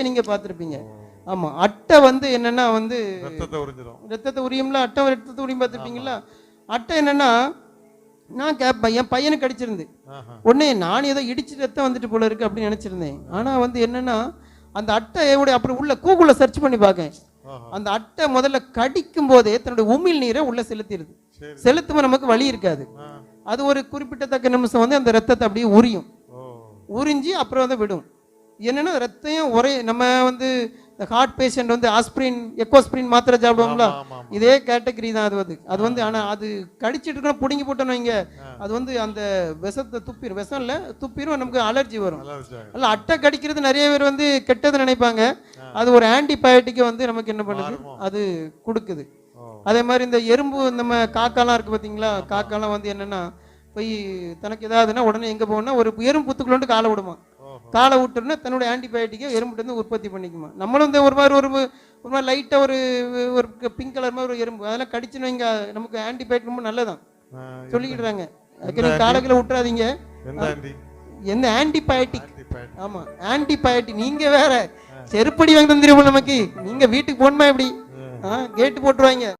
அட்டையை நீங்க பார்த்திருப்பீங்க. ஆமா அட்டை வந்து என்னன்னா வந்து ரத்தத்தை உறிஞ்சிடும் ரத்தத்தை உரியும்ல அட்டை ரத்தத்தை உரியும் பார்த்துருப்பீங்களா? அட்டை என்னன்னா நான் கேட்பேன் என் பையனுக்கு அடிச்சிருந்து. உடனே நான் ஏதோ இடிச்சு ரத்தம் வந்துட்டு போல இருக்கு அப்படின்னு நினைச்சிருந்தேன். ஆனா வந்து என்னன்னா அந்த அட்டை எப்படி அப்புறம் உள்ள கூகுளில் சர்ச் பண்ணி பார்க்கேன். அந்த அட்டை முதல்ல கடிக்கும் போதே தன்னுடைய உமிழ் நீரை உள்ள செலுத்திடுது செலுத்தும் நமக்கு வலி இருக்காது. அது ஒரு குறிப்பிட்டத்தக்க நிமிஷம் வந்து அந்த ரத்தத்தை அப்படியே உரியும். உறிஞ்சி அப்புறம் வந்து விடும். என்னன்னா ரத்தையும் ஒரே நம்ம வந்து இந்த ஹார்ட் பேஷண்ட் வந்து ஆஸ்பிரின் எக்கோஸ்பிரின் மாத்திரை ஆமா. இதே கேட்டகரி தான் அது வந்து. அது வந்து ஆனா அது கடிச்சிட்டு இருக்கணும் பிடுங்கி போட்டோன்னு வைங்க. அது வந்து அந்த விஷத்தை துப்பிடும் விஷம் இல்ல துப்பிரும் நமக்கு அலர்ஜி வரும். அல்ல அட்டை கடிக்கிறது நிறைய பேர் வந்து கெட்டது நினைப்பாங்க. அது ஒரு ஆன்டிபயோட்டிக்கை வந்து நமக்கு என்ன பண்ணுது? அது கொடுக்குது. அதே மாதிரி இந்த எறும்பு நம்ம காக்காலாம் இருக்கு பார்த்தீங்களா காக்காலாம் வந்து என்னன்னா போய் தனக்கு ஏதாவதுன்னா உடனே எங்கே போகணும்னா ஒரு எறும்பு புத்துக்குள்ளோண்டு காலை விடுமா? காலை விட்டுருன்னா தன்னுடைய ஆன்டிபயோட்டிக்கை எறும்புட்டு வந்து உற்பத்தி பண்ணிக்குமா? நம்மளும் இந்த ஒரு மாதிரி ஒரு ஒரு மாதிரி லைட்டாக ஒரு ஒரு பிங்க் கலர் மாதிரி ஒரு எறும்பு. அதெல்லாம் கடிச்சுன்னு வைங்க நமக்கு ஆன்டிபயோட்டிக் ரொம்ப நல்லதான் சொல்லிக்கிடுறாங்க. காலக்கில் விட்டுறாதீங்க எந்த ஆன்டிபயோட்டிக் ஆமா ஆன்டிபயோட்டிக் நீங்க வேற. செருப்படி வாங்கி தந்துருவோம் நமக்கு. நீங்க வீட்டுக்கு போகணுமா எப்படி கேட்டு போட்டுருவாங்க.